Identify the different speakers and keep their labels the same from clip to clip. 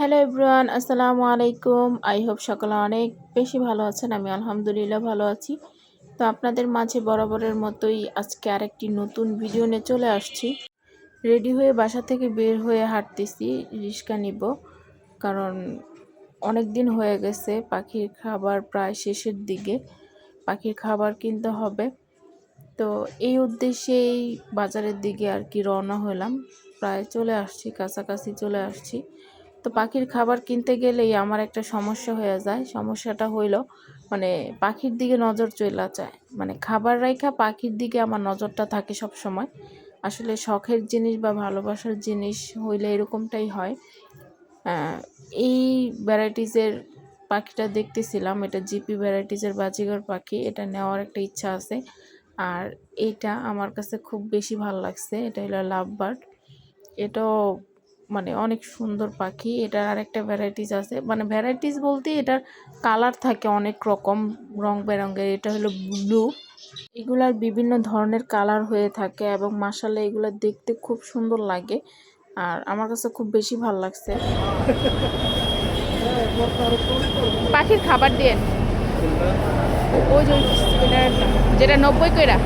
Speaker 1: Hello everyone, আসসালামু আলাইকুম। I hope সকলে অনেক বেশি ভালো আছেন, আমি আলহামদুলিল্লাহ ভালো আছি। তো আপনাদের মাঝে বরাবরের মতোই আজকে আরেকটি নতুন ভিডিও নিয়ে চলে আসছি। রেডি হয়ে বাসা থেকে বের হয়ে হাঁটতেছি, রিক্সা নিব, কারণ অনেক দিন হয়ে গেছে, পাখির খাবার প্রায় শেষের দিকে, পাখির খাবার কিনতে হবে। তো এই উদ্দেশ্যেই বাজারের দিকে আর কি রওনা হলাম, প্রায় চলে আসছি, কাছাকাছি চলে আসছি। তো পাখির খাবার কিনতে গেলেই আমার একটা সমস্যা হয়ে যায়। সমস্যাটা হইল মানে পাখির দিকে নজর চলে যায়। মানে খাবার রাইখা পাখির দিকে আমার নজরটা থাকে সব সময় আসলে শখের জিনিস বা ভালোবাসার জিনিস হইলে এরকমটাই হয়। এই ভ্যারাইটিসের পাখিটা দেখতেছিলাম, এটা জিপি ভ্যারাইটিসের বাজিগর পাখি, এটা নেওয়ার একটা ইচ্ছা আছে। আর এইটা আমার কাছে খুব বেশি ভালো লাগছে, এটা হলো লাভ বার্ড এটাও মানে অনেক সুন্দর পাখি, এটার আরেকটা ভ্যারাইটিস আছে। মানে ভ্যারাইটিস বলতে এটার কালার থাকে অনেক রকম, রং বেরঙের, এটা হলো ব্লু এগুলার বিভিন্ন ধরনের কালার হয়ে থাকে এবং মাসালে এগুলো দেখতে খুব সুন্দর লাগে আর আমার কাছে খুব বেশি ভালো লাগছে। পাখির খাবার দিয়ে? ওই যে যেটা নব্বই কইরা।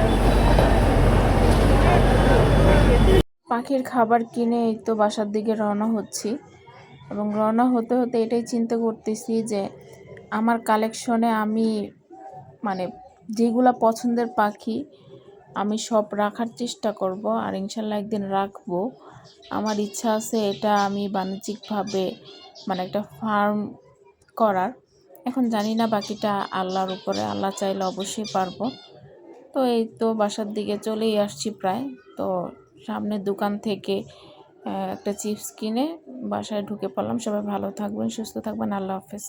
Speaker 1: পাখির খাবার কিনে এই তো বাসার দিকে রওনা হচ্ছি। এবং রওনা হতে হতে এটাই চিন্তা করতেছি যে আমার কালেকশনে আমি মানে যেগুলা পছন্দের পাখি আমি সব রাখার চেষ্টা করব আর ইনশাল্লাহ একদিন রাখব। আমার ইচ্ছা আছে এটা আমি বাণিজ্যিকভাবে মানে একটা ফার্ম করার। এখন জানি না বাকিটা আল্লাহর উপরে, আল্লাহ চাইলে অবশ্যই পারব। তো এই তো বাসার দিকে চলেই আসছি প্রায়। তো সামনের দোকান থেকে একটা চিপস কিনে বাসায় ঢুকে পড়লাম। সবাই ভালো থাকবেন, সুস্থ থাকবেন। আল্লাহ হাফেজ।